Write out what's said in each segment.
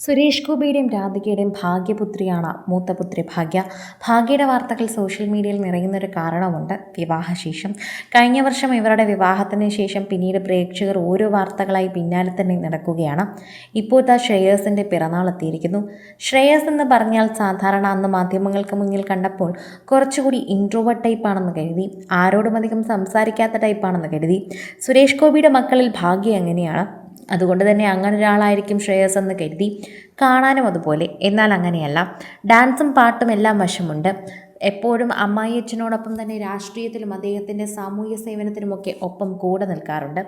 സുരേഷ് ഗോപിയുടെയും രാധികയുടെയും ഭാഗ്യപുത്രിയാണ് മൂത്തപുത്രി ഭാഗ്യ. ഭാഗ്യയുടെ വാർത്തകൾ സോഷ്യൽ മീഡിയയിൽ നിറയുന്നൊരു കാരണമുണ്ട് വിവാഹശേഷം. കഴിഞ്ഞ വർഷം ഇവരുടെ വിവാഹത്തിന് ശേഷം പിന്നീട് പ്രേക്ഷകർ ഓരോ വാർത്തകളായി പിന്നാലെ തന്നെ നടക്കുകയാണ്. ഇപ്പോഴത്തെ ശ്രേയസിന്റെ പിറന്നാൾ എത്തിയിരിക്കുന്നു. ശ്രേയസ് എന്ന് പറഞ്ഞാൽ സാധാരണ അന്ന് മാധ്യമങ്ങൾക്ക് മുന്നിൽ കണ്ടപ്പോൾ കുറച്ചുകൂടി ഇൻട്രോവേർട്ട് ടൈപ്പാണെന്ന് കരുതി. ആരോടും അധികം സംസാരിക്കാത്ത ടൈപ്പാണെന്ന് കരുതി. സുരേഷ് ഗോപിയുടെ മക്കളിൽ ഭാഗ്യ എങ്ങനെയാണ്? അതുകൊണ്ട് തന്നെ അങ്ങനെ ഒരാളായിരിക്കും ശ്രേയസ് എന്ന് കരുതി കാണാനും അതുപോലെ. എന്നാൽ അങ്ങനെയല്ല. ഡാൻസും പാട്ടും എല്ലാം വശമുണ്ട്. എപ്പോഴും അമ്മായി അച്ഛനോടൊപ്പം തന്നെ രാഷ്ട്രീയത്തിലും അദ്ദേഹത്തിന്റെ സാമൂഹ്യ സേവനത്തിലുമൊക്കെ ഒപ്പം കൂടെ നിൽക്കാറുണ്ട്.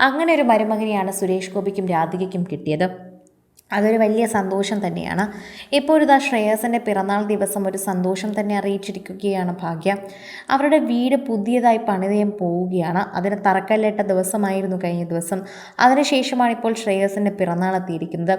അങ്ങനെ ഒരു മരുമകനെയാണ് സുരേഷ് ഗോപിക്കും രാധികയ്ക്കും കിട്ടിയത്. അതൊരു വലിയ സന്തോഷം തന്നെയാണ്. ഇപ്പോഴിതാ ശ്രേയസിന്റെ പിറന്നാൾ ദിവസം ഒരു സന്തോഷം തന്നെ അറിയിച്ചിരിക്കുകയാണ് ഭാഗ്യം. അവരുടെ വീട് പുതിയതായി പണിതയം പോവുകയാണ്. അതിന് തറക്കല്ലിട്ട ദിവസമായിരുന്നു കഴിഞ്ഞ ദിവസം. അതിനുശേഷമാണ് ഇപ്പോൾ ശ്രേയസിന്റെ പിറന്നാൾ എത്തിയിരിക്കുന്നത്.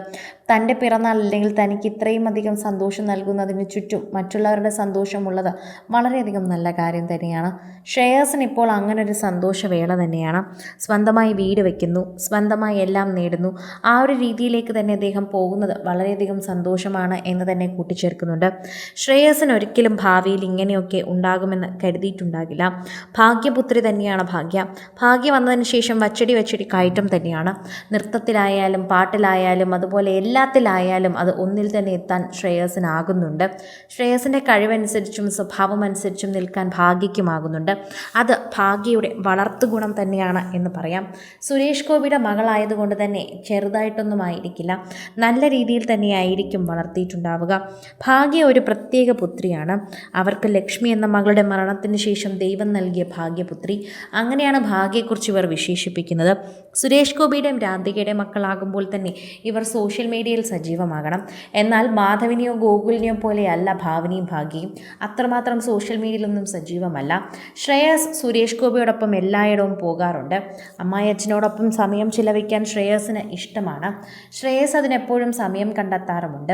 തന്റെ പിറന്നാൾ അല്ലെങ്കിൽ തനിക്ക് ഇത്രയും അധികം സന്തോഷം നൽകുന്നതിന് ചുറ്റും മറ്റുള്ളവരുടെ സന്തോഷമുള്ളത് വളരെയധികം നല്ല കാര്യം തന്നെയാണ്. ശ്രേയസിന് ഇപ്പോൾ അങ്ങനെ ഒരു സന്തോഷവേള തന്നെയാണ്. സ്വന്തമായി വീട് വയ്ക്കുന്നു സ്വന്തമായി എല്ലാം നേടുന്നു. ആ ഒരു രീതിയിലേക്ക് തന്നെ അദ്ദേഹം പോകുന്നത് വളരെയധികം സന്തോഷമാണ് എന്ന് തന്നെ കൂട്ടിച്ചേർക്കുന്നുണ്ട്. ശ്രേയസിന് ഒരിക്കലും ഭാവിയിൽ ഇങ്ങനെയൊക്കെ ഉണ്ടാകുമെന്ന് കരുതിയിട്ടുണ്ടാകില്ല. ഭാഗ്യപുത്രി തന്നെയാണ് ഭാഗ്യ. ഭാഗ്യ വന്നതിന് ശേഷം വച്ചടി വച്ചടി കയറ്റം തന്നെയാണ്. നൃത്തത്തിലായാലും പാട്ടിലായാലും അതുപോലെ എല്ലാത്തിലായാലും അത് ഒന്നിൽ തന്നെ എത്താൻ ശ്രേയസിനാകുന്നുണ്ട് ശ്രേയസിന്റെ കഴിവനുസരിച്ചും സ്വഭാവമനുസരിച്ചും നിൽക്കാൻ ഭാഗ്യക്കുമാകുന്നുണ്ട് അത് ഭാഗ്യയുടെ വളർത്തുഗുണം തന്നെയാണ് എന്ന് പറയാം. സുരേഷ് ഗോപിയുടെ മകളായതുകൊണ്ട് തന്നെ ചെറുതായിട്ടൊന്നും ആയിരിക്കില്ല നല്ല രീതിയിൽ തന്നെയായിരിക്കും വളർത്തിയിട്ടുണ്ടാവുക. ഭാഗ്യ ഒരു പ്രത്യേക പുത്രിയാണ്. അവർക്ക് ലക്ഷ്മി എന്ന മകളുടെ മരണത്തിന് ശേഷം ദൈവം നൽകിയ ഭാഗ്യപുത്രി. അങ്ങനെയാണ് ഭാഗ്യയെക്കുറിച്ച് ഇവർ വിശേഷിപ്പിക്കുന്നത്. സുരേഷ് ഗോപിയുടെയും രാധികയുടെയും മക്കളാകുമ്പോൾ തന്നെ ഇവർ സോഷ്യൽ മീഡിയയിൽ സജീവമാകണം. എന്നാൽ മാധവിനെയോ ഗോകുലിനെയോ പോലെയല്ല ഭാവനയും ഭാഗ്യയും. അത്രമാത്രം സോഷ്യൽ മീഡിയയിലൊന്നും സജീവമല്ല. ശ്രേയസ് സുരേഷ് ഗോപിയോടൊപ്പം എല്ലായിടവും പോകാറുണ്ട്. അമ്മായി അച്ഛനോടൊപ്പം സമയം ചിലവഴിക്കാൻ ശ്രേയസിന് ഇഷ്ടമാണ്. ശ്രേയസ് അതിനെപ്പോഴും സമയം കണ്ടെത്താറുമുണ്ട്.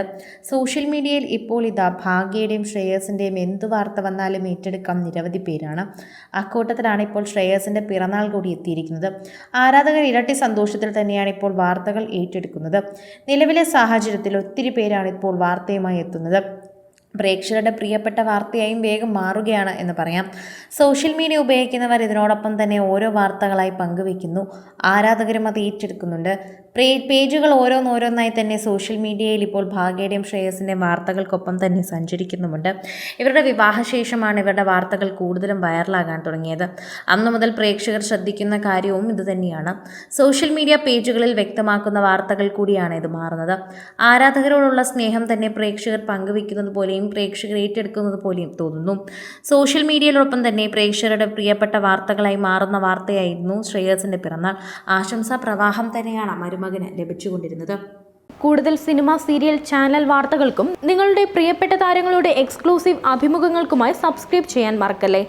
സോഷ്യൽ മീഡിയയിൽ ഇപ്പോൾ ഇതാ ഭാഗ്യയുടെയും ശ്രേയസിന്റെയും എന്ത് വാർത്ത വന്നാലും ഏറ്റെടുക്കാൻ നിരവധി പേരാണ്. അക്കൂട്ടത്തിലാണ് ഇപ്പോൾ ശ്രേയസിന്റെ പിറന്നാൾ കൂടി എത്തിയിരിക്കുന്നത്. ആരാധകർ ഇരട്ടി സന്തോഷത്തിൽ തന്നെയാണ് ഇപ്പോൾ വാർത്തകൾ ഏറ്റെടുക്കുന്നത്. നിലവിലെ സാഹചര്യത്തിൽ ഒത്തിരി പേരാണ് ഇപ്പോൾ വാർത്തയുമായി എത്തുന്നത്. പ്രേക്ഷകരുടെ പ്രിയപ്പെട്ട വാർത്തയായും വേഗം മാറുകയാണ് എന്ന് പറയാം. സോഷ്യൽ മീഡിയ ഉപയോഗിക്കുന്നവർ ഇതിനോടൊപ്പം തന്നെ ഓരോ വാർത്തകളായി പങ്കുവെക്കുന്നു ആരാധകരും അത് ഏറ്റെടുക്കുന്നുണ്ട്. പ്രേ പേജുകൾ ഓരോന്നോരോന്നായി തന്നെ സോഷ്യൽ മീഡിയയിൽ ഇപ്പോൾ ഭാഗ്യയുടെയും ശ്രേയസിന്റെയും വാർത്തകൾക്കൊപ്പം തന്നെ സഞ്ചരിക്കുന്നുമുണ്ട്. ഇവരുടെ വിവാഹശേഷമാണ് ഇവരുടെ വാർത്തകൾ കൂടുതലും വൈറലാകാൻ തുടങ്ങിയത്. അന്നു മുതൽ പ്രേക്ഷകർ ശ്രദ്ധിക്കുന്ന കാര്യവും ഇതുതന്നെയാണ് സോഷ്യൽ മീഡിയ പേജുകളിൽ വ്യക്തമാക്കുന്ന വാർത്തകൾ കൂടിയാണ് ഇത് മാറുന്നത്. ആരാധകരോടുള്ള സ്നേഹം തന്നെ പ്രേക്ഷകർ പങ്കുവയ്ക്കുന്നത് പോലെയും പ്രേക്ഷകർ ഏറ്റെടുക്കുന്നത് പോലെയും തോന്നുന്നു. സോഷ്യൽ മീഡിയയിലോടൊപ്പം തന്നെ പ്രേക്ഷകരുടെ പ്രിയപ്പെട്ട വാർത്തകളായി മാറുന്ന വാർത്തയായിരുന്നു ശ്രേയസിന്റെ പിറന്നാൾ. ആശംസാ പ്രവാഹം തന്നെയാണ് മരുമകന് ലഭിച്ചുകൊണ്ടിരുന്നത്. കൂടുതൽ സിനിമ സീരിയൽ ചാനൽ വാർത്തകൾക്കും നിങ്ങളുടെ പ്രിയപ്പെട്ട താരങ്ങളുടെ എക്സ്ക്ലൂസീവ് അഭിമുഖങ്ങൾക്കുമായി സബ്സ്ക്രൈബ് ചെയ്യാൻ മറക്കല്ലേ?